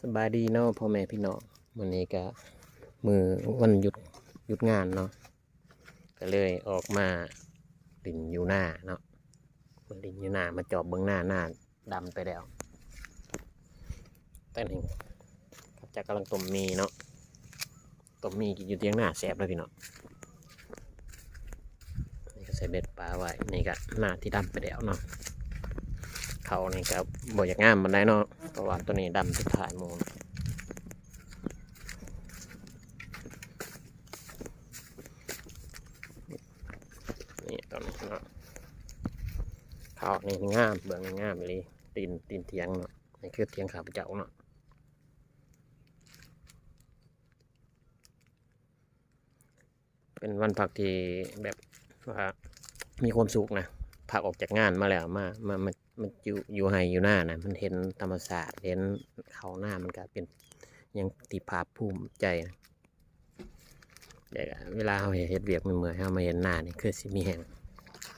สบายดีเนาะพ่อแม่พี่น้องวันนี้ก็มือวันหยุดหยุดงานเนาะก็เลยออกมาดินอยู่หน้าเนาะมาดินอยู่หน้ามาจอบเบื้องหน้าหน้าดำไปแล้วแต่หนึ่งครับจากกำลังต้มมีเนาะต้มมีกินอยู่เที่ยงหน้าแสบเลยพี่น้องนี่ก็ใส่เบ็ดปลาไว้นี่ก็หน้าที่ดำไปแล้วเนาะ เขานี่ก็บ่อยากงามมันได้เนาะเพราะว่าตัวนี้ดำสุดท้ายมูนนี่ตัวนี้เนาะเขานี่งามเบื้องนี่งามเลยตีนตีนเทียงเนาะนี่คือเทียงขาพเจ้าเนาะเป็นวันพักที่แบบว่ามีความสุขนะ พักออกจากงานมาแล้วมามามามันอยู่อยู่ไฮอยู่หน้านะมันเห็นธรรมศาสตร์เห็นเขาหน้ามันก็เป็นยังติภาพภูมิใจนะเดี๋ยวเวลาเราเห็นเฮ็ดเวียกเมื่อนเรามาเห็นหน้านี่คือสิมีแห่ง